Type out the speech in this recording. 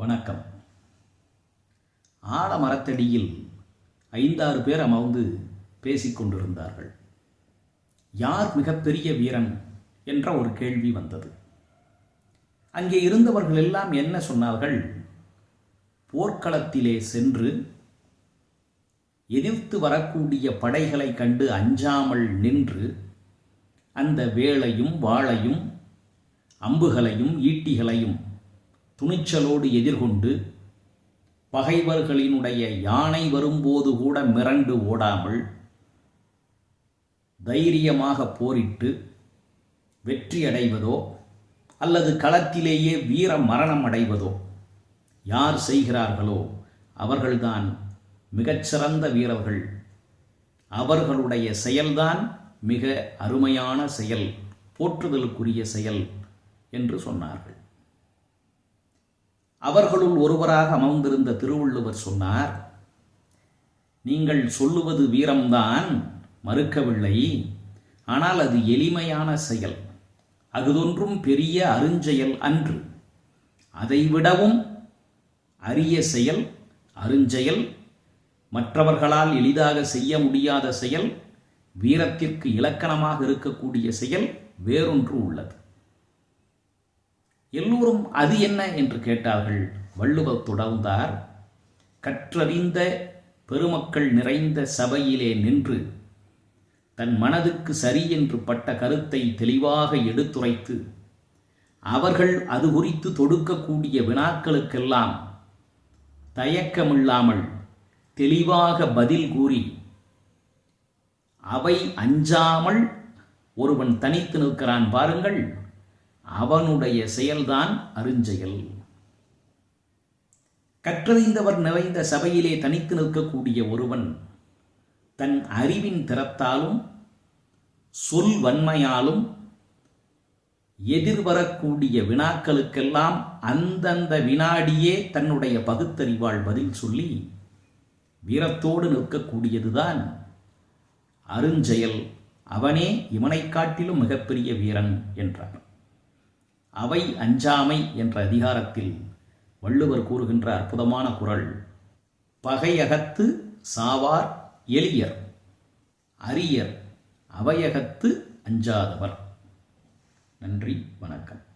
வணக்கம். ஆலமரத்தடியில் ஐந்தாறு பேர் அமர்ந்து பேசிக் கொண்டிருந்தார்கள். யார் மிகப்பெரிய வீரன் என்ற ஒரு கேள்வி வந்தது. அங்கே இருந்தவர்கள் எல்லாம் என்ன சொன்னார்கள்? போர்க்களத்திலே சென்று எதிர்த்து வரக்கூடிய படைகளை கண்டு அஞ்சாமல் நின்று அந்த வேளையும் வாளையும் அம்புகளையும் ஈட்டிகளையும் துணிச்சலோடு எதிர்கொண்டு பகைவர்களினுடைய யானை வரும்போது கூட மிரண்டு ஓடாமல் தைரியமாக போரிட்டு வெற்றி அடைவதோ அல்லது களத்திலேயே வீர மரணம் அடைவதோ யார் செய்கிறார்களோ அவர்கள்தான் மிகச்சிறந்த வீரர்கள். அவர்களுடைய செயல்தான் மிக அருமையான செயல் போற்றுதலுக்குரிய செயல் என்று சொன்னார்கள். அவர்களுள் ஒருவராக அமர்ந்திருந்த திருவள்ளுவர் சொன்னார் நீங்கள் சொல்லுவது வீரம்தான் மறுக்கவில்லை. ஆனால் அது எளிமையான செயல். அகுதொன்றும் பெரிய அருஞ்செயல் அன்று. அதைவிடவும் அரிய செயல் அருஞ்செயல். மற்றவர்களால் எளிதாக செய்ய முடியாத செயல் வீரத்திற்கு இலக்கணமாக இருக்கக்கூடிய செயல் வேறொன்று உள்ளது. எல்லோரும் அது என்ன என்று கேட்டார்கள். வள்ளுவர் தொடர்ந்தார். கற்றறிந்த பெருமக்கள் நிறைந்த சபையிலே நின்று தன் மனதுக்கு சரி என்று பட்ட கருத்தை தெளிவாக எடுத்துரைத்து அவர்கள் அது குறித்து தொடுக்கக்கூடிய வினாக்களுக்கெல்லாம் தயக்கமில்லாமல் தெளிவாக பதில் கூறி அவை அஞ்சாமல் ஒருவன் தனித்து நிற்கிறான் பாருங்கள். அவனுடைய செயல்தான் அருஞ்செயல். கற்றறிந்தவர் நிறைந்த சபையிலே தனித்து நிற்கக்கூடிய ஒருவன் தன் அறிவின் திறத்தாலும் சொல் வன்மையாலும் எதிர்வரக்கூடிய வினாக்களுக்கெல்லாம் அந்தந்த வினாடியே தன்னுடைய பகுத்தறிவாள் பதில் சொல்லி வீரத்தோடு நிற்கக்கூடியதுதான் அருஞ்செயல். அவனே இவனைக் காட்டிலும் மிகப்பெரிய வீரன் என்றார் அவை அஞ்சாமை என்ற அதிகாரத்தில் வள்ளுவர் கூறுகின்ற அற்புதமான குரல் பகையகத்து சாவார் எளியர் அரியர் அவையகத்து அஞ்சாதவர். நன்றி வணக்கம்.